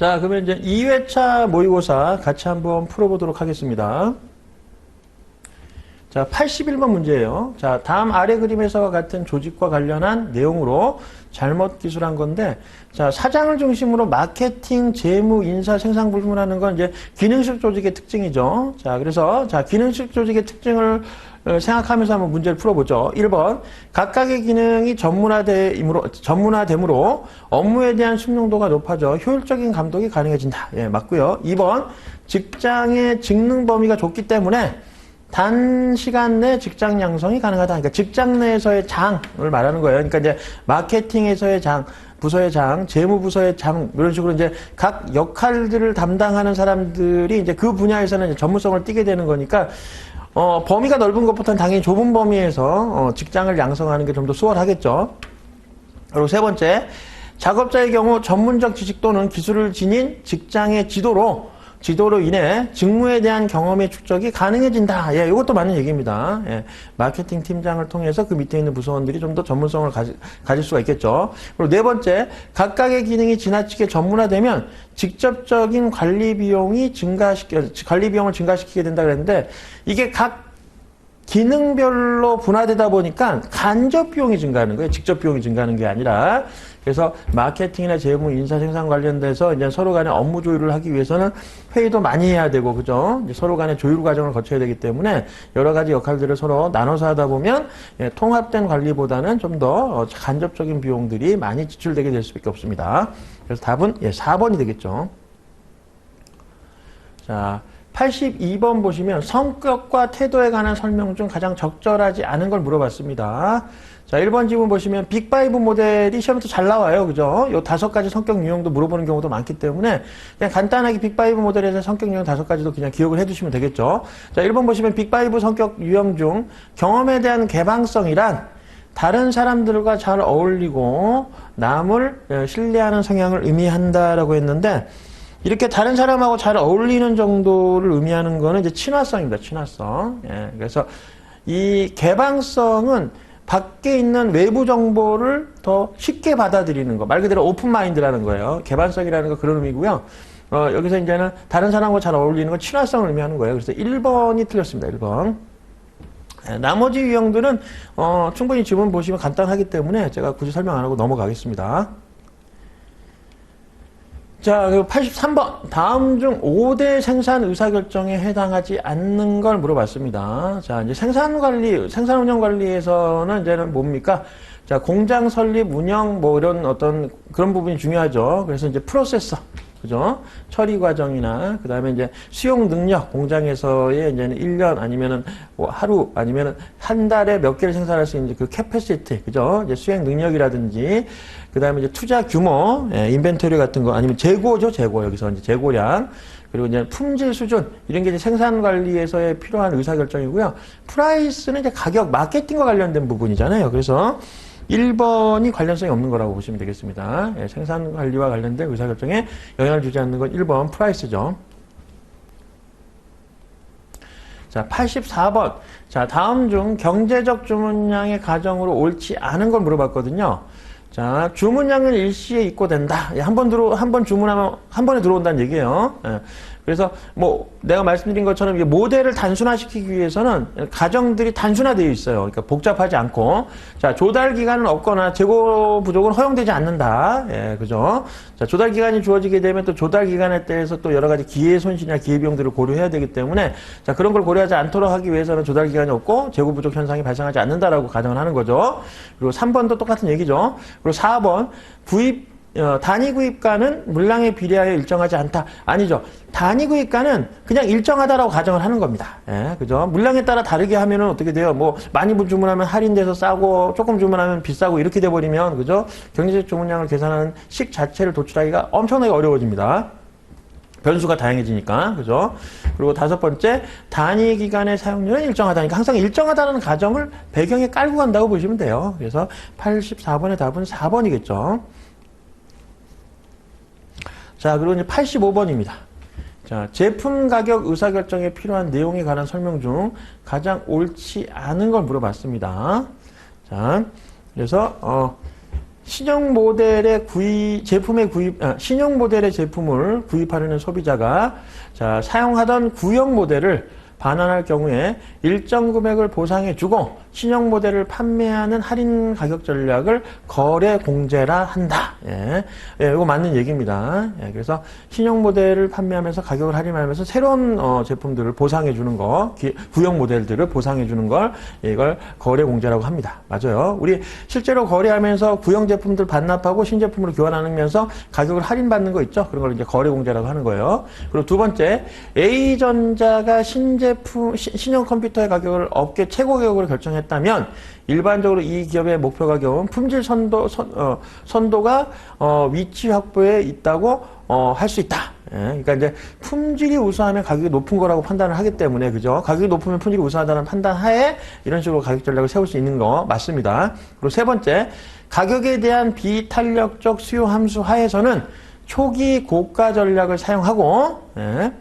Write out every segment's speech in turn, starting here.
자, 그러면 이제 2회차 모의고사 같이 한번 풀어보도록 하겠습니다. 자, 81번 문제예요. 자, 다음 아래 그림에서와 같은 조직과 관련한 내용으로 잘못 기술한 건데, 자, 사장을 중심으로 마케팅, 재무, 인사, 생산 불문하는 건 이제 기능식 조직의 특징이죠. 자, 그래서, 자, 기능식 조직의 특징을 어, 생각하면서 한번 문제를 풀어보죠. 1번, 각각의 기능이 전문화됨으로, 전문화됨으로 업무에 대한 숙련도가 높아져 효율적인 감독이 가능해진다. 예, 맞고요. 2번, 직장의 직능 범위가 좁기 때문에 단시간 내 직장 양성이 가능하다. 그러니까 직장 내에서의 장을 말하는 거예요. 그러니까 이제 마케팅에서의 장, 부서의 장, 재무부서의 장, 이런 식으로 이제 각 역할들을 담당하는 사람들이 이제 그 분야에서는 이제 전문성을 띠게 되는 거니까 어, 범위가 넓은 것보다는 당연히 좁은 범위에서 어, 직장을 양성하는 게 좀 더 수월하겠죠. 그리고 세 번째, 작업자의 경우 전문적 지식 또는 기술을 지닌 직장의 지도로 지도로 인해 직무에 대한 경험의 축적이 가능해진다. 예, 이것도 맞는 얘기입니다. 예, 마케팅 팀장을 통해서 그 밑에 있는 부서원들이 좀 더 전문성을 가지, 가질 수가 있겠죠. 그리고 네 번째, 각각의 기능이 지나치게 전문화되면 직접적인 관리 비용이 증가시켜, 관리 비용을 증가시키게 된다 그랬는데 이게 각 기능별로 분화되다 보니까 간접 비용이 증가하는 거예요. 직접 비용이 증가하는 게 아니라. 그래서 마케팅이나 재무, 인사, 생산 관련돼서 이제 서로 간에 업무 조율을 하기 위해서는 회의도 많이 해야 되고, 그죠? 서로 간에 조율 과정을 거쳐야 되기 때문에 여러 가지 역할들을 서로 나눠서 하다 보면 예, 통합된 관리보다는 좀 더 간접적인 비용들이 많이 지출되게 될 수밖에 없습니다. 그래서 답은 예, 4번이 되겠죠. 자, 82번 보시면 성격과 태도에 관한 설명 중 가장 적절하지 않은 걸 물어봤습니다. 자, 1번 지문 보시면 빅5 모델이 시험에서 잘 나와요. 그죠? 요 다섯 가지 성격 유형도 물어보는 경우도 많기 때문에 그냥 간단하게 빅5 모델에서 성격 유형 다섯 가지도 그냥 기억을 해 두시면 되겠죠. 자, 1번 보시면 빅5 성격 유형 중 경험에 대한 개방성이란 다른 사람들과 잘 어울리고 남을 어, 신뢰하는 성향을 의미한다라고 했는데 이렇게 다른 사람하고 잘 어울리는 정도를 의미하는 거는 이제 친화성입니다. 친화성. 예, 그래서 이 개방성은 밖에 있는 외부 정보를 더 쉽게 받아들이는 거. 말 그대로 오픈 마인드라는 거예요. 개방성이라는 거 그런 의미고요. 어, 여기서 이제는 다른 사람과 잘 어울리는 건 친화성을 의미하는 거예요. 그래서 1번이 틀렸습니다. 1번. 예, 나머지 유형들은 어, 충분히 지문 보시면 간단하기 때문에 제가 굳이 설명 안 하고 넘어가겠습니다. 자, 그리고 83번. 다음 중 5대 생산 의사결정에 해당하지 않는 걸 물어봤습니다. 자, 이제 생산 관리, 생산 운영 관리에서는 이제는 뭡니까? 자, 공장 설립, 운영, 뭐 이런 어떤 그런 부분이 중요하죠. 그래서 이제 프로세서. 그죠? 처리 과정이나, 그 다음에 이제 수용 능력, 공장에서의 이제는 1년 아니면은 뭐 하루 아니면은 한 달에 몇 개를 생산할 수 있는 그 캐패시티, 그죠? 이제 수행 능력이라든지, 그 다음에 이제 투자 규모, 예, 인벤토리 같은 거, 아니면 재고죠, 재고. 여기서 이제 재고량. 그리고 이제 품질 수준, 이런 게 이제 생산 관리에서의 필요한 의사결정이고요. 프라이스는 이제 가격, 마케팅과 관련된 부분이잖아요. 그래서 1번이 관련성이 없는 거라고 보시면 되겠습니다. 예, 생산 관리와 관련된 의사결정에 영향을 주지 않는 건 1번 프라이스죠. 자, 84번. 자, 다음 중 경제적 주문량의 가정으로 옳지 않은 걸 물어봤거든요. 자, 주문량은 일시에 입고된다. 예, 한번 들어, 한 번 주문하면 한 번에 들어온다는 얘기예요. 예. 그래서 뭐 내가 말씀드린 것처럼 모델을 단순화시키기 위해서는 가정들이 단순화되어 있어요. 그러니까 복잡하지 않고 자 조달 기간은 없거나 재고 부족은 허용되지 않는다. 예, 그죠? 자 조달 기간이 주어지게 되면 또 조달 기간에 대해서 또 여러 가지 기회 손실이나 기회 비용들을 고려해야 되기 때문에 자 그런 걸 고려하지 않도록 하기 위해서는 조달 기간이 없고 재고 부족 현상이 발생하지 않는다라고 가정을 하는 거죠. 그리고 3번도 똑같은 얘기죠. 그리고 4번 구입 어, 단위 구입가는 물량에 비례하여 일정하지 않다. 아니죠. 단위 구입가는 그냥 일정하다라고 가정을 하는 겁니다. 예, 그죠? 물량에 따라 다르게 하면은 어떻게 돼요? 뭐, 많이 주문하면 할인돼서 싸고, 조금 주문하면 비싸고, 이렇게 돼 버리면, 그죠? 경제적 주문량을 계산하는 식 자체를 도출하기가 엄청나게 어려워집니다. 변수가 다양해지니까, 그죠? 그리고 다섯 번째, 단위 기간의 사용료는 일정하다니까 항상 일정하다는 가정을 배경에 깔고 간다고 보시면 돼요. 그래서 84번의 답은 4번이겠죠. 자, 그리고 이제 85번입니다. 자, 제품 가격 의사결정에 필요한 내용에 관한 설명 중 가장 옳지 않은 걸 물어봤습니다. 자, 그래서, 어, 신형 모델의 구입 제품의 구입 아, 신형 모델의 제품을 구입하려는 소비자가 자 사용하던 구형 모델을 반환할 경우에 일정 금액을 보상해 주고 신형 모델을 판매하는 할인 가격 전략을 거래 공제라 한다. 예. 예, 이거 맞는 얘기입니다. 예, 그래서 신형 모델을 판매하면서 가격을 할인하면서 새로운 어, 제품들을 보상해 주는 거, 기- 구형 모델들을 보상해 주는 걸 이걸 거래 공제라고 합니다. 맞아요. 우리 실제로 거래하면서 구형 제품들 반납하고 신제품으로 교환하면서 가격을 할인받는 거 있죠? 그런 걸 이제 거래 공제라고 하는 거예요. 그리고 두 번째, A전자가 신제품, 시- 신형 컴퓨터의 가격을 업계 최고 가격으로 결정했다 면 일반적으로 이 기업의 목표 가격은 품질 선도, 선, 어, 선도가 어, 위치 확보에 있다고 어, 할 수 있다. 예, 그러니까 이제 품질이 우수하면 가격이 높은 거라고 판단을 하기 때문에 그죠? 가격이 높으면 품질이 우수하다는 판단 하에 이런 식으로 가격 전략을 세울 수 있는 거 맞습니다. 그리고 세 번째, 가격에 대한 비탄력적 수요 함수 하에서는 초기 고가 전략을 사용하고 예,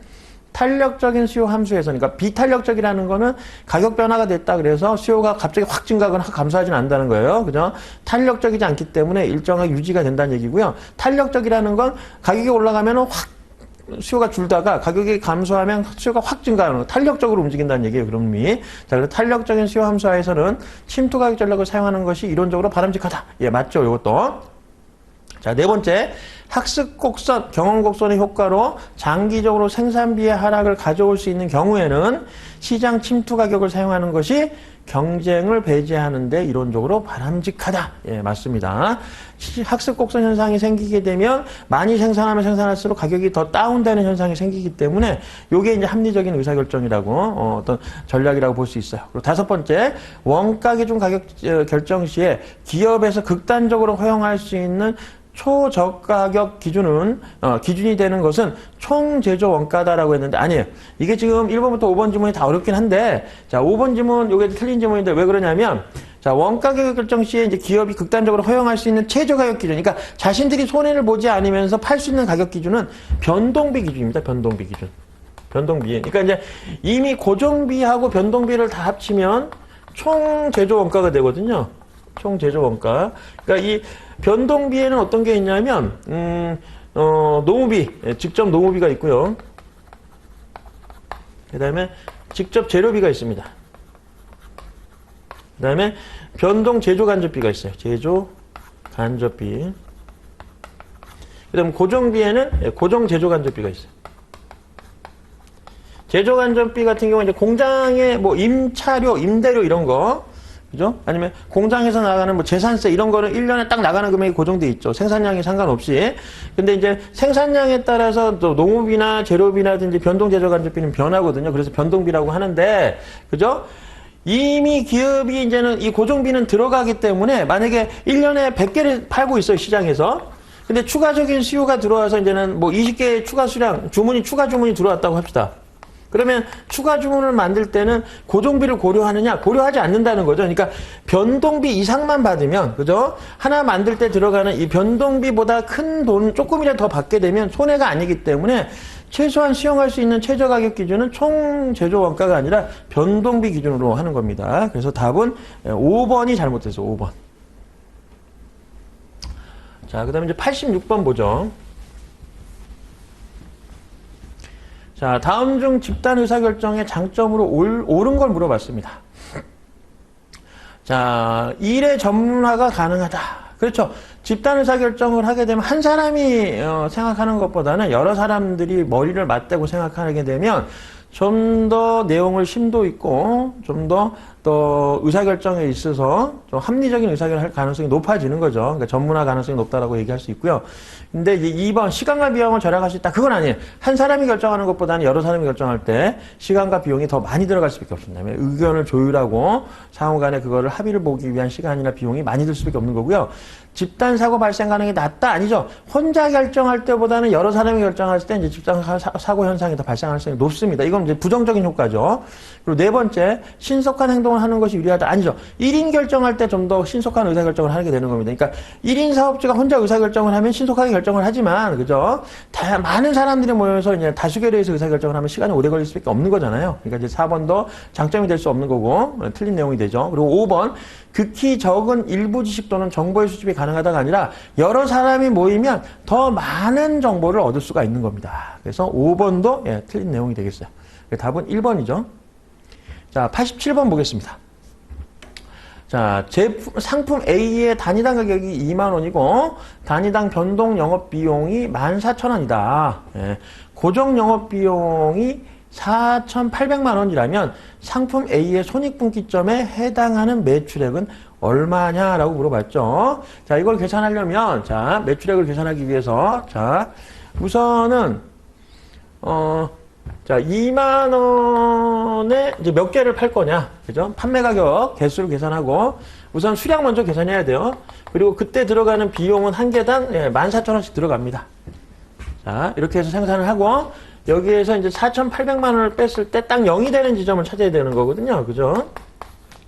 탄력적인 수요 함수에서 그러니까 비탄력적이라는 거는 가격 변화가 됐다 그래서 수요가 갑자기 확 증가하거나 확 감소하지는 않는다는 거예요. 그죠? 탄력적이지 않기 때문에 일정하게 유지가 된다는 얘기고요. 탄력적이라는 건 가격이 올라가면은 확 수요가 줄다가 가격이 감소하면 수요가 확 증가하는 거. 탄력적으로 움직인다는 얘기예요. 그런 의미. 자, 그래서 탄력적인 수요 함수하에서는 침투 가격 전략을 사용하는 것이 이론적으로 바람직하다. 예, 맞죠. 이것도. 자, 네 번째. 학습 곡선, 경험 곡선의 효과로 장기적으로 생산비의 하락을 가져올 수 있는 경우에는 시장 침투 가격을 사용하는 것이 경쟁을 배제하는데 이론적으로 바람직하다. 예, 맞습니다. 시- 학습 곡선 현상이 생기게 되면 많이 생산하면 생산할수록 가격이 더 다운되는 현상이 생기기 때문에 이게 이제 합리적인 의사결정이라고 어, 어떤 전략이라고 볼 수 있어요. 그리고 다섯 번째, 원가 기준 가격 어, 결정 시에 기업에서 극단적으로 허용할 수 있는 초저가격 기준은 어, 기준이 되는 것은 총 제조 원가다라고 했는데 아니에요. 이게 지금 1번부터 5번 지문이 다 어렵긴 한데 자 5번 지문 요게 틀린 지문인데 왜 그러냐면 자 원가 가격 결정 시에 이제 기업이 극단적으로 허용할 수 있는 최저 가격 기준 그러니까 자신들이 손해를 보지 않으면서 팔 수 있는 가격 기준은 변동비 기준입니다. 변동비 기준. 변동비. 그러니까 이제 이미 고정비하고 변동비를 다 합치면 총 제조 원가가 되거든요. 총 제조 원가. 그러니까 이 변동비에는 어떤 게 있냐면 음, 어, 노무비, 예, 직접 노무비가 있고요. 그다음에 직접 재료비가 있습니다. 그다음에 변동 제조 간접비가 있어요. 제조 간접비. 그다음 고정비에는 예, 고정 제조 간접비가 있어요. 제조 간접비 같은 경우는 이제 공장의 뭐 임차료, 임대료 이런 거, 그죠? 아니면 공장에서 나가는 뭐 재산세 이런 거는 1년에 딱 나가는 금액이 고정돼 있죠. 생산량이 상관없이. 근데 이제 생산량에 따라서 또 농업이나 재료비라든지 변동 제조 간접비는 변하거든요. 그래서 변동비라고 하는데, 그죠? 이미 기업이 이제는 이 고정비는 들어가기 때문에 만약에 1년에 100개를 팔고 있어요, 시장에서. 근데 추가적인 수요가 들어와서 이제는 뭐 20개의 추가 수량, 주문이 추가 주문이 들어왔다고 합시다. 그러면 추가 주문을 만들 때는 고정비를 고려하느냐? 고려하지 않는다는 거죠. 그러니까 변동비 이상만 받으면, 그죠? 하나 만들 때 들어가는 이 변동비보다 큰 돈 조금이라도 더 받게 되면 손해가 아니기 때문에 최소한 수용할 수 있는 최저 가격 기준은 총 제조 원가가 아니라 변동비 기준으로 하는 겁니다. 그래서 답은 5번이 잘못돼서 5번. 자, 그 다음에 이제 86번 보죠. 자, 다음 중 집단 의사결정의 장점으로 올, 옳은 걸 물어봤습니다. 자, 일의 전문화가 가능하다. 그렇죠. 집단 의사결정을 하게 되면 한 사람이 어, 생각하는 것보다는 여러 사람들이 머리를 맞대고 생각하게 되면 좀 더 내용을 심도 있고 좀 더또 의사결정에 있어서 좀 합리적인 의사결정을 할 가능성이 높아지는 거죠. 그러니까 전문화 가능성이 높다라고 얘기할 수 있고요. 근데 이제 2번 시간과 비용을 절약할 수 있다. 그건 아니에요. 한 사람이 결정하는 것보다는 여러 사람이 결정할 때 시간과 비용이 더 많이 들어갈 수밖에 없습니다. 의견을 조율하고 상호 간에 그거를 합의를 보기 위한 시간이나 비용이 많이 들 수밖에 없는 거고요. 집단 사고 발생 가능이 낮다 아니죠. 혼자 결정할 때보다는 여러 사람이 결정할 때 이제 집단 사고 현상이 더 발생할 가능성이 높습니다. 이건 이제 부정적인 효과죠. 그리고 네 번째 신속한 행동 의사결정을 하는 것이 유리하다. 아니죠. 1인 결정할 때 좀 더 신속한 의사결정을 하게 되는 겁니다. 그러니까 1인 사업주가 혼자 의사결정을 하면 신속하게 결정을 하지만, 그죠? 다, 많은 사람들이 모여서 이제 다수결에 의해서 의사결정을 하면 시간이 오래 걸릴 수밖에 없는 거잖아요. 그러니까 이제 4번도 장점이 될 수 없는 거고, 어, 틀린 내용이 되죠. 그리고 5번, 극히 적은 일부 지식 또는 정보의 수집이 가능하다가 아니라 여러 사람이 모이면 더 많은 정보를 얻을 수가 있는 겁니다. 그래서 5번도 예, 틀린 내용이 되겠어요. 답은 1번이죠. 자, 87번 보겠습니다. 자, 제품, 상품 A의 단위당 가격이 2만원이고, 단위당 변동 영업 비용이 14,000원이다. 예, 고정 영업 비용이 4,800만원이라면 상품 A의 손익분기점에 해당하는 매출액은 얼마냐라고 물어봤죠. 자, 이걸 계산하려면, 자, 매출액을 계산하기 위해서, 자, 우선은, 어, 자, 2만 원에 이제 몇 개를 팔 거냐. 그죠? 판매 가격 개수를 계산하고 우선 수량 먼저 계산해야 돼요. 그리고 그때 들어가는 비용은 한 개당 예, 14,000원씩 들어갑니다. 자, 이렇게 해서 생산을 하고 여기에서 이제 4,800만 원을 뺐을 때 딱 0이 되는 지점을 찾아야 되는 거거든요. 그죠?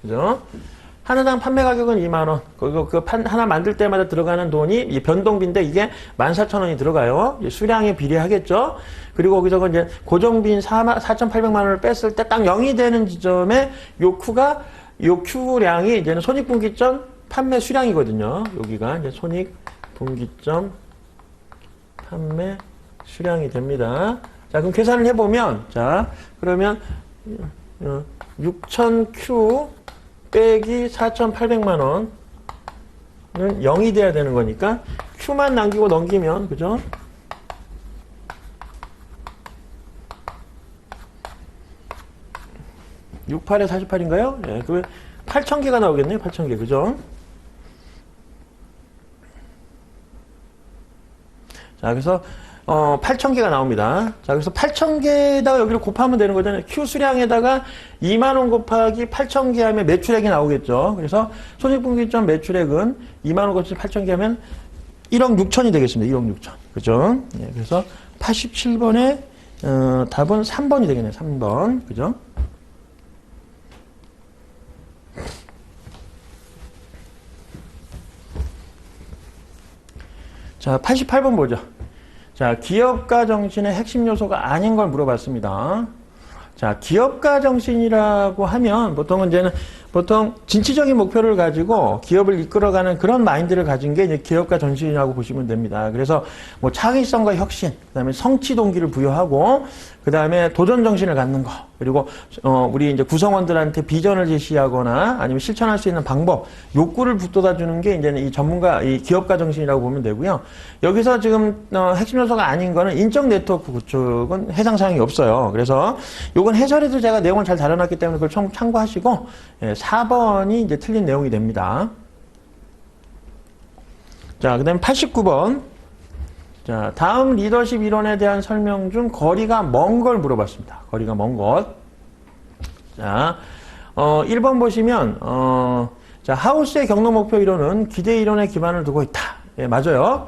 그죠? 하나당 판매 가격은 2만 원. 그리고 그 판, 하나 만들 때마다 들어가는 돈이 이 변동비인데 이게 14,000원이 들어가요. 이 수량에 비례하겠죠. 그리고 거기서 이제 고정비인 4,800만 원을 뺐을 때 딱 0이 되는 지점에 요 Q가 요 Q량이 이제는 손익분기점 판매 수량이거든요. 여기가 이제 손익분기점 판매 수량이 됩니다. 자, 그럼 계산을 해 보면, 자, 그러면, 어, 6,000Q 빼기 4,800만 원은 0이 돼야 되는 거니까, Q만 남기고 넘기면, 그죠? (68에 48인가요? 예, 그 8,000개가 나오겠네요. 8,000개. 그죠? 자, 그래서 어, 8,000개가 나옵니다. 자, 그래서 8,000개에다가 여기를 곱하면 되는 거잖아요. Q 수량에다가 2만원 곱하기 8,000개 하면 매출액이 나오겠죠. 그래서 손익분기점 매출액은 2만원 곱하기 8,000개 하면 1억 6천이 되겠습니다. 1억 6천. 그죠? 예, 그래서 87번에, 어, 답은 3번이 되겠네요. 3번. 그죠? 자, 88번 보죠. 자, 기업가 정신의 핵심 요소가 아닌 걸 물어봤습니다. 자, 기업가 정신이라고 하면 보통은 이제는 보통 진취적인 목표를 가지고 기업을 이끌어가는 그런 마인드를 가진 게 이제 기업가 정신이라고 보시면 됩니다. 그래서 뭐 창의성과 혁신, 그다음에 성취 동기를 부여하고 그다음에 도전 정신을 갖는 거, 그리고 어 우리 이제 구성원들한테 비전을 제시하거나 아니면 실천할 수 있는 방법, 욕구를 붙돋아 주는 게 이제는 이 전문가, 이 기업가 정신이라고 보면 되고요. 여기서 지금 어 핵심 요소가 아닌 거는 인적 네트워크 구축은 해당 사항이 없어요. 그래서 요건 해설에도 제가 내용을 잘 다뤄놨기 때문에 그걸 참, 참고하시고 예, 4번이 이제 틀린 내용이 됩니다. 자, 그 다음에 89번. 자, 다음 리더십 이론에 대한 설명 중 거리가 먼 걸 물어봤습니다. 거리가 먼 것. 자, 어, 1번 보시면, 어, 자, 하우스의 경로 목표 이론은 기대 이론에 기반을 두고 있다. 예, 맞아요.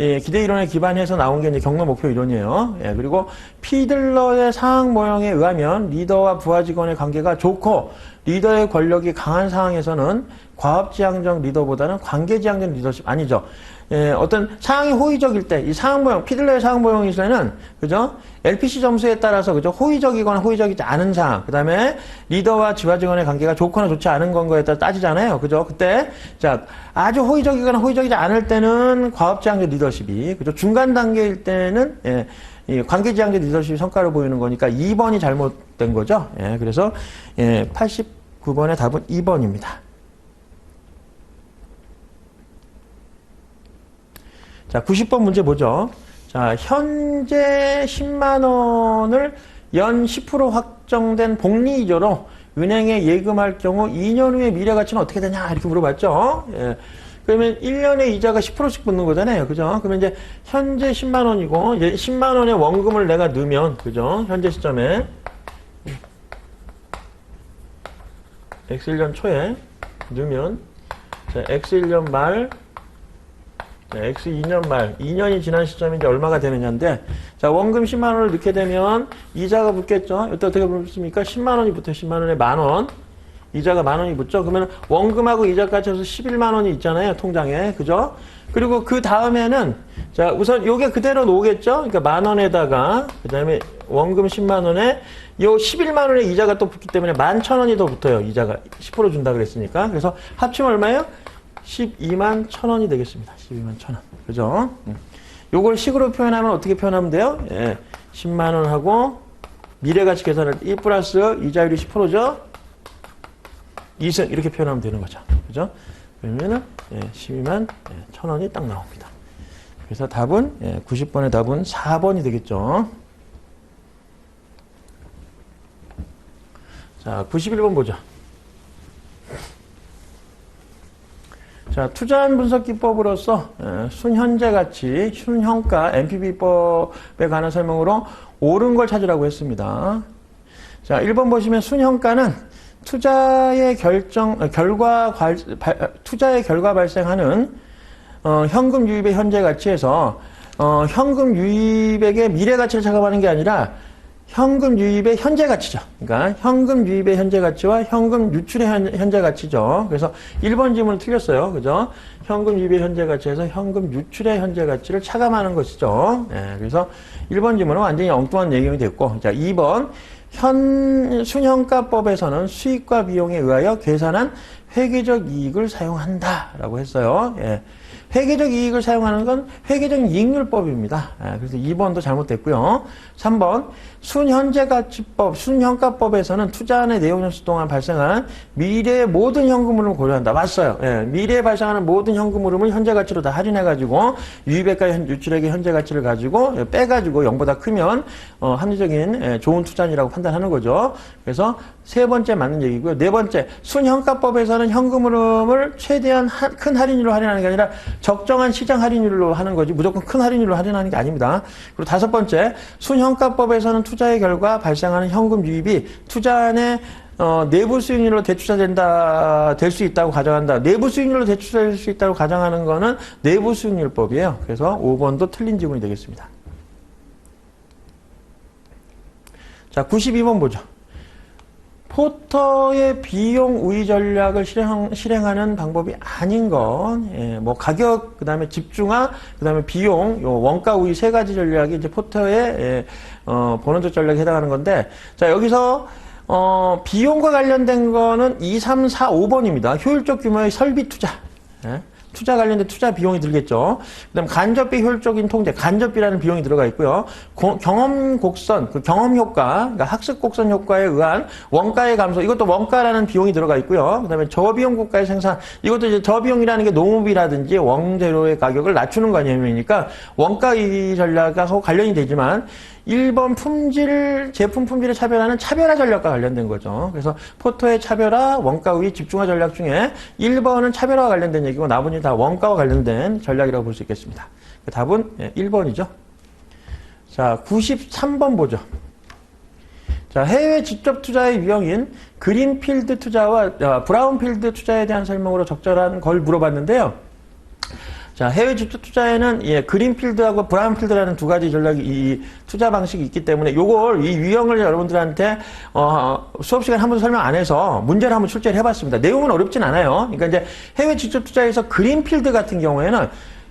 예, 기대 이론에 기반해서 나온 게 이제 경로 목표 이론이에요. 예, 그리고 피들러의 상황 모형에 의하면 리더와 부하 직원의 관계가 좋고 리더의 권력이 강한 상황에서는 과업지향적 리더보다는 관계지향적 리더십 아니죠. 예, 어떤 상황이 호의적일 때, 이 상황 모형, 피들러의 상황 모형일 때는, 그죠? LPC 점수에 따라서, 그죠? 호의적이거나 호의적이지 않은 상황. 그 다음에 리더와 지화 직원의 관계가 좋거나 좋지 않은 건 거에 따라 따지잖아요. 그죠? 그때, 자, 아주 호의적이거나 호의적이지 않을 때는 과업지향적 리더십이, 그죠? 중간 단계일 때는, 예, 이 관계지향적 리더십이 성과를 보이는 거니까 2번이 잘못된 거죠. 예, 그래서, 예, 89번의 답은 2번입니다. 자, 90번 문제 보죠. 자, 현재 10만 원을 연 10% 확정된 복리이자로 은행에 예금할 경우 2년 후에 미래 가치는 어떻게 되냐 이렇게 물어봤죠. 예. 그러면 1년에 이자가 10%씩 붙는 거잖아요. 그죠? 그러면 이제 현재 10만 원이고 이제 10만 원의 원금을 내가 넣으면 그죠? 현재 시점에 X1년 초에 넣으면 자, X1년 말 자, X 2년 말, 2년이 지난 시점이 이제 얼마가 되느냐인데, 자, 원금 10만 원을 넣게 되면, 이자가 붙겠죠? 이때 어떻게 붙습니까? 10만 원이 붙어 10만 원에 만 원. 이자가 만 원이 붙죠. 그러면 원금하고 이자까지 해서 11만 원이 있잖아요. 통장에. 그죠? 그리고 그 다음에는 자, 우선 요게 그대로 나오겠죠? 그러니까 만 원에다가 그 다음에 원금 10만 원에 요 11만 원의 이자가 또 붙기 때문에 만 천 원이 더 붙어요. 이자가 10% 준다 그랬으니까. 그래서 합치면 얼마예요? 12만 천 원이 되겠습니다. 12만 천 원. 그죠? 음. 요걸 식으로 표현하면 어떻게 표현하면 돼요? 예. 10만 원 하고 미래가치 계산을 1 플러스 이자율이 10%죠? 2승 이렇게 표현하면 되는 거죠. 그죠? 그러면은 예, 12만 예, 천 원이 딱 나옵니다. 그래서 답은 예, 90번의 답은 4번이 되겠죠. 자, 91번 보자. 자, 투자한 분석 기법으로서 예, 순현재 가치, 순형가, NPV법에 관한 설명으로 옳은 걸 찾으라고 했습니다. 자, 1번 보시면 순형가는 투자의 결정, 어, 결과, 발, 발- 투자의 결과 발생하는 어, 현금 유입의 현재 가치에서 어, 현금 유입액의 미래 가치를 차감하는 게 아니라 현금 유입의 현재 가치죠. 그러니까 현금 유입의 현재 가치와 현금 유출의 현, 현재 가치죠. 그래서 1번 질문은 틀렸어요. 그죠? 현금 유입의 현재 가치에서 현금 유출의 현재 가치를 차감하는 것이죠. 예, 그래서 1번 질문은 완전히 엉뚱한 얘기가 됐고, 자, 2번 현 순형가법에서는 수익과 비용에 의하여 계산한 회계적 이익을 사용한다라고 했어요. 예. 회계적 이익을 사용하는 건 회계적 이익률법입니다. 예, 그래서 2번도 잘못됐고요. 3번 순현재가치법, 순형가법에서는 투자안의 내용 연수 동안 발생한 미래의 모든 현금 흐름을 고려한다. 맞어요. 예, 미래에 발생하는 모든 현금 흐름을 현재 가치로 다 할인해가지고 유입액과 현- 유출액의 현재 가치를 가지고 예, 빼가지고 0보다 크면 어, 합리적인 예, 좋은 투자이라고 판단하는 거죠. 그래서 세 번째 맞는 얘기고요. 네 번째 순형가법에서는 현금 흐름을 최대한 하- 큰 할인율로 할인하는 게 아니라 적정한 시장 할인율로 하는 거지 무조건 큰 할인율로 할인하는 게 아닙니다. 그리고 다섯 번째 순형가법에서는 투자의 결과 발생하는 현금 유입이 투자안의 어, 내부 수익률로 대출자 된다 될 수 있다고 가정한다. 내부 수익률로 대출될 수 있다고 가정하는 거는 내부 수익률법이에요. 그래서 5번도 틀린 지문이 되겠습니다. 자, 92번 보죠. 포터의 비용 우위 전략을 실행, 실행 하는 방법이 아닌 건, 예, 뭐, 가격, 그 다음에 집중화, 그 다음에 비용, 요 원가 우위 세 가지 전략이 이제 포터의, 예, 어, 본원적 전략에 해당하는 건데, 자, 여기서, 어, 비용과 관련된 거는 2, 3, 4, 5번입니다. 효율적 규모의 설비 투자. 예? 투자 관련된 투자 비용이 들겠죠. 그다음 간접비 효율적인 통제, 간접비라는 비용이 들어가 있고요. 고- 경험 곡선, 그 경험 효과, 그러니까 학습 곡선 효과에 의한 원가의 감소, 이것도 원가라는 비용이 들어가 있고요. 그다음에 저비용 국가의 생산, 이것도 이제 저비용이라는 게 농업이라든지 원재료의 가격을 낮추는 관념이니까 원가 이 전략하고 관련이 되지만 1번 품질, 제품 품질의 차별화는 차별화 전략과 관련된 거죠. 그래서 포토의 차별화, 원가 우위, 집중화 전략 중에 1번은 차별화와 관련된 얘기고 나머지 다 원가와 관련된 전략이라고 볼 수 있겠습니다. 그 답은 1번이죠. 자, 93번 보죠. 자, 해외 직접 투자의 유형인 그린필드 투자와 아, 브라운필드 투자에 대한 설명으로 적절한 걸 물어봤는데요. 자, 해외 직접 투자에는 예, 그린필드하고 브라운필드라는 두 가지 전략이 이 투자 방식이 있기 때문에 요걸 이 유형을 여러분들한테 어, 수업 시간 한 번도 설명 안 해서 문제를 한번 출제를 해 봤습니다. 내용은 어렵진 않아요. 그러니까 이제 해외 직접 투자에서 그린필드 같은 경우에는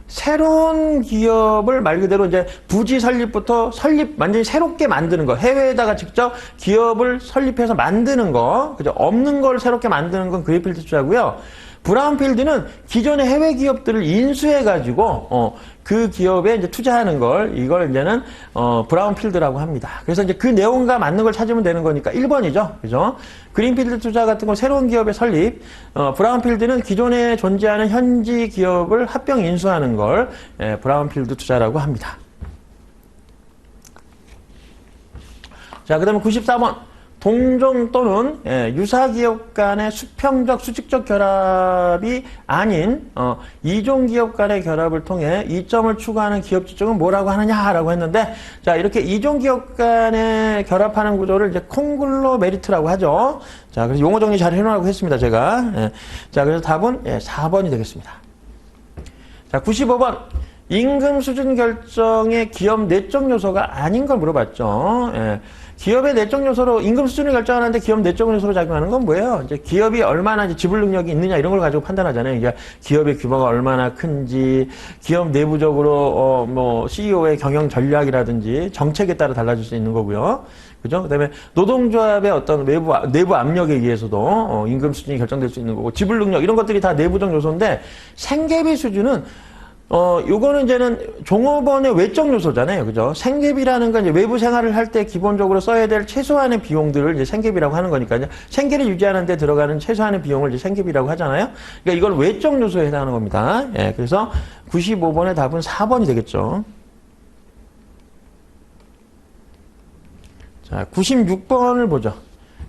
새로운 기업을 말 그대로 이제 부지 설립부터 설립 완전히 새롭게 만드는 거 해외에다가 직접 기업을 설립해서 만드는 거 그죠 없는 걸 새롭게 만드는 건 그린필드 투자고요. 브라운필드는 기존의 해외 기업들을 인수해 가지고 어, 그 기업에 이제 투자하는 걸 이걸 이제는 어, 브라운필드라고 합니다. 그래서 이제 그 내용과 맞는 걸 찾으면 되는 거니까 1번이죠. 그죠? 그린필드 투자 같은 건 새로운 기업의 설립, 어, 브라운필드는 기존에 존재하는 현지 기업을 합병 인수하는 걸 예, 브라운필드 투자라고 합니다. 자, 그 다음에 94번. 동종 또는 예, 유사 기업 간의 수평적 수직적 결합이 아닌 어, 이종 기업 간의 결합을 통해 이점을 추구하는 기업 지정은 뭐라고 하느냐라고 했는데 자 이렇게 이종 기업 간의 결합하는 구조를 이제 콩글로메리트라고 하죠. 자 그래서 용어 정리 잘 해놓으라고 했습니다 제가. 예. 자 그래서 답은 예, 4번이 되겠습니다. 자 95번. 임금 수준 결정의 기업 내적 요소가 아닌 걸 물어봤죠. 예. 기업의 내적 요소로 임금 수준을 결정하는데 기업 내적 요소로 작용하는 건 뭐예요? 이제 기업이 얼마나 이제 지불 능력이 있느냐 이런 걸 가지고 판단하잖아요. 이게 기업의 규모가 얼마나 큰지, 기업 내부적으로 어 뭐 CEO의 경영 전략이라든지 정책에 따라 달라질 수 있는 거고요. 그죠? 그다음에 노동조합의 어떤 외부 아- 내부 압력에 의해서도 어, 임금 수준이 결정될 수 있는 거고 지불 능력 이런 것들이 다 내부적 요소인데 생계비 수준은 어, 요거는 이제는 종업원의 외적 요소잖아요. 그죠? 생계비라는 건 이제 외부 생활을 할 때 기본적으로 써야 될 최소한의 비용들을 이제 생계비라고 하는 거니까요. 생계를 유지하는 데 들어가는 최소한의 비용을 이제 생계비라고 하잖아요. 그러니까 이걸 외적 요소에 해당하는 겁니다. 예, 그래서 95번의 답은 4번이 되겠죠. 자, 96번을 보죠.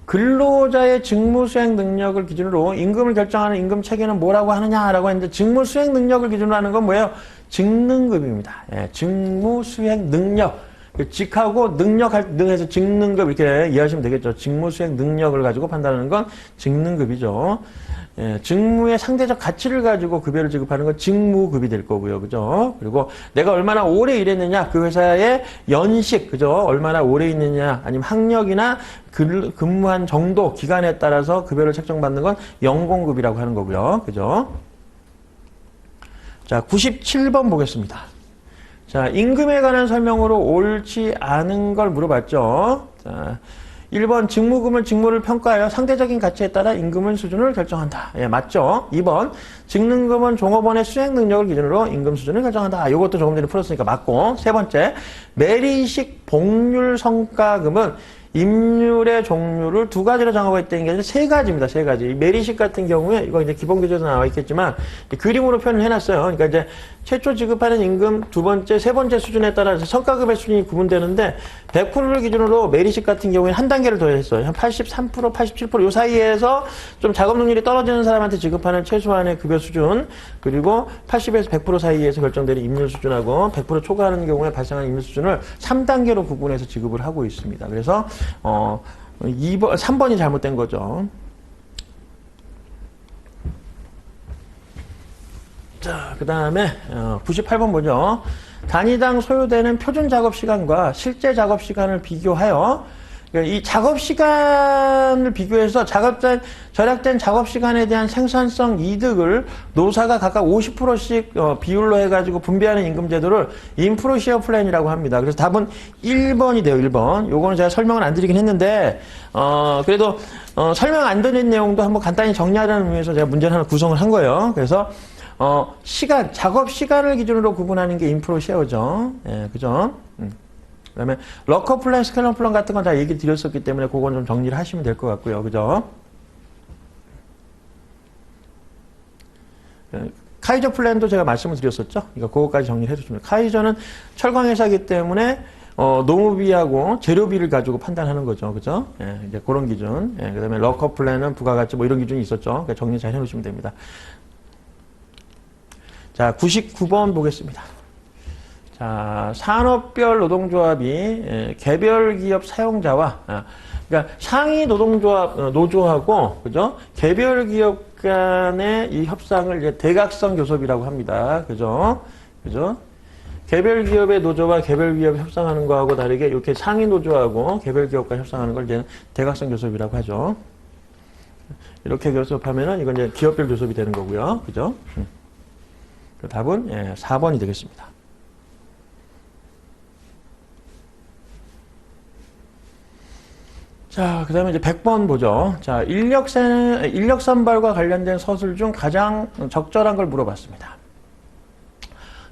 근로자의 직무 수행 능력을 기준으로 임금을 결정하는 임금 체계는 뭐라고 하느냐라고 했는데 직무 수행 능력을 기준으로 하는 건 뭐예요? 직능급입니다. 예, 직무 수행 능력. 직하고 능력할 능해서 직능급 이렇게 이해하시면 되겠죠. 직무 수행 능력을 가지고 판단하는 건 직능급이죠. 예, 직무의 상대적 가치를 가지고 급여를 지급하는 건 직무급이 될 거고요. 그죠? 그리고 내가 얼마나 오래 일했느냐, 그 회사의 연식, 그죠? 얼마나 오래 있느냐, 아니면 학력이나 근- 근무한 정도, 기간에 따라서 급여를 책정받는 건 연공급이라고 하는 거고요. 그죠? 자, 97번 보겠습니다. 자, 임금에 관한 설명으로 옳지 않은 걸 물어봤죠. 자, 1번 직무금은 직무를 평가하여 상대적인 가치에 따라 임금의 수준을 결정한다. 예, 맞죠? 2번 직능금은 종업원의 수행 능력을 기준으로 임금 수준을 결정한다. 이것도 조금 전에 풀었으니까 맞고. 세 번째, 메리식 복률 성과금은 임률의 종류를 두 가지로 정하고 있다는 게 아니라 세 가지입니다. 세 가지. 이 메리식 같은 경우에 이거 이제 기본 교재에서 나와 있겠지만 그림으로 표현을 해놨어요. 그러니까 이제 최초 지급하는 임금 두 번째, 세 번째 수준에 따라서 성과급의 수준이 구분되는데 100%를 기준으로 메리식 같은 경우에는 한 단계를 더했어요. 한 83%, 87%요 사이에서 좀 작업 능률이 떨어지는 사람한테 지급하는 최소한의 급여 수준 그리고 80에서 100% 사이에서 결정되는 임률 수준하고 100% 초과하는 경우에 발생하는 임률 수준을 3단계로 구분해서 지급을 하고 있습니다. 그래서 어 2번 3번이 잘못된 거죠. 자, 그 다음에, 어, 98번 보죠. 단위당 소요되는 표준 작업 시간과 실제 작업 시간을 비교하여, 그러니까 이 작업 시간을 비교해서 작업된, 절약된 작업 시간에 대한 생산성 이득을 노사가 각각 50%씩 어, 비율로 해가지고 분배하는 임금 제도를 인프로 시어 플랜이라고 합니다. 그래서 답은 1번이 돼요, 1번. 요거는 제가 설명을 안 드리긴 했는데, 어, 그래도, 어, 설명 안 드린 내용도 한번 간단히 정리하라는 의미에서 제가 문제를 하나 구성을 한 거예요. 그래서, 어, 시간, 작업 시간을 기준으로 구분하는 게 인프로 쉐어죠. 예, 그죠? 음. 그 다음에, 러커 플랜, 스캘런 플랜 같은 건 다 얘기 드렸었기 때문에 그건 좀 정리를 하시면 될 것 같고요. 그죠? 예, 카이저 플랜도 제가 말씀을 드렸었죠. 그러니까 그거까지 정리를 해주시면. 카이저는 철강회사이기 때문에 어, 노무비하고 재료비를 가지고 판단하는 거죠. 그죠? 예, 이제 그런 기준. 예, 그 다음에 러커 플랜은 부가가치 뭐 이런 기준이 있었죠. 그러니까 정리 잘 해놓으시면 됩니다. 자, 99번 보겠습니다. 자, 산업별 노동조합이 예, 개별 기업 사용자와 아, 그러니까 상위 노동조합 어, 노조하고 그죠? 개별 기업 간의 이 협상을 이제 대각성 교섭이라고 합니다. 그죠? 그죠? 개별 기업의 노조와 개별 기업이 협상하는 거하고 다르게 이렇게 상위 노조하고 개별 기업과 협상하는 걸 이제는 대각성 교섭이라고 하죠. 이렇게 교섭하면은 이건 이제 기업별 교섭이 되는 거고요. 그죠? 음. 그 답은 예, 4번이 되겠습니다. 자, 그 다음에 이제 100번 보죠. 자, 인력, 선- 인력 선발과 관련된 서술 중 가장 적절한 걸 물어봤습니다.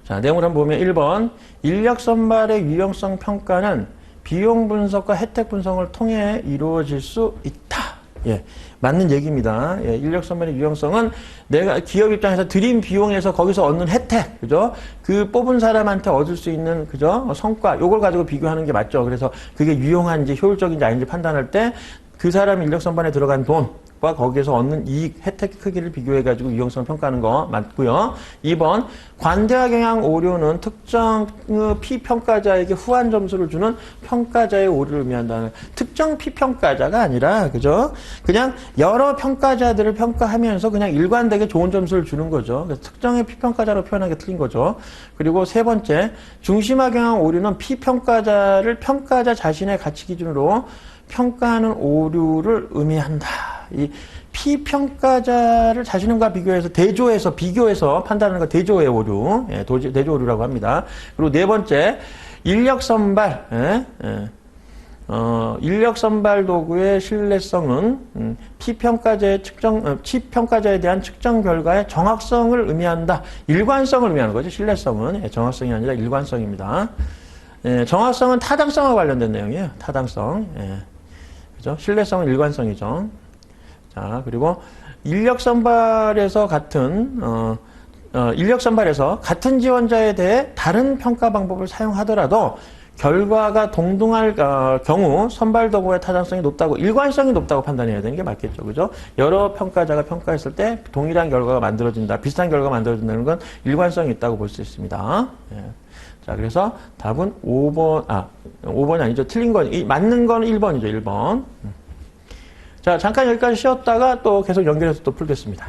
자, 내용을 한번 보면 1번. 인력 선발의 유용성 평가는 비용 분석과 혜택 분석을 통해 이루어질 수 있다. 예. 맞는 얘기입니다. 예, 인력 선발의 유용성은 내가 기업 입장에서 들인 비용에서 거기서 얻는 혜택, 그죠? 그 뽑은 사람한테 얻을 수 있는, 그죠? 성과, 요걸 가지고 비교하는 게 맞죠. 그래서 그게 유용한지 효율적인지 아닌지 판단할 때 그 사람 인력 선발에 들어간 돈, 과 거기에서 얻는 이익, 혜택 크기를 비교해 가지고 유용성을 평가하는 거 맞고요. 2번 관대화 경향 오류는 특정 어, 피평가자에게 후한 점수를 주는 평가자의 오류를 의미한다는 특정 피평가자가 아니라 그죠? 그냥 여러 평가자들을 평가하면서 그냥 일관되게 좋은 점수를 주는 거죠. 특정의 피평가자로 표현하기 틀린 거죠. 그리고 세 번째 중심화 경향 오류는 피평가자를 평가자 자신의 가치 기준으로 평가하는 오류를 의미한다. 이 피평가자를 자신과 비교해서 대조해서 비교해서 판단하는 거 대조의 오류, 예, 도지- 대조 오류라고 합니다. 그리고 네 번째 인력 선발, 예, 예. 어, 인력 선발 도구의 신뢰성은 음, 피평가자의 측정, 어, 피평가자에 대한 측정 결과의 정확성을 의미한다. 일관성을 의미하는 거죠. 신뢰성은 예, 정확성이 아니라 일관성입니다. 예, 정확성은 타당성과 관련된 내용이에요. 타당성. 예. 그죠? 신뢰성은 일관성이죠. 자, 그리고 인력 선발에서 같은, 어, 어, 인력 선발에서 같은 지원자에 대해 다른 평가 방법을 사용하더라도 결과가 동등할 어, 경우 선발 도구의 타당성이 높다고 일관성이 높다고 판단해야 되는 게 맞겠죠, 그죠? 여러 평가자가 평가했을 때 동일한 결과가 만들어진다, 비슷한 결과가 만들어진다는 건 일관성이 있다고 볼 수 있습니다. 예. 자, 그래서 답은 5번, 아, 5번이 아니죠. 틀린 건, 이, 맞는 건 1번이죠, 1번. 자, 잠깐 여기까지 쉬었다가 또 계속 연결해서 또 풀겠습니다.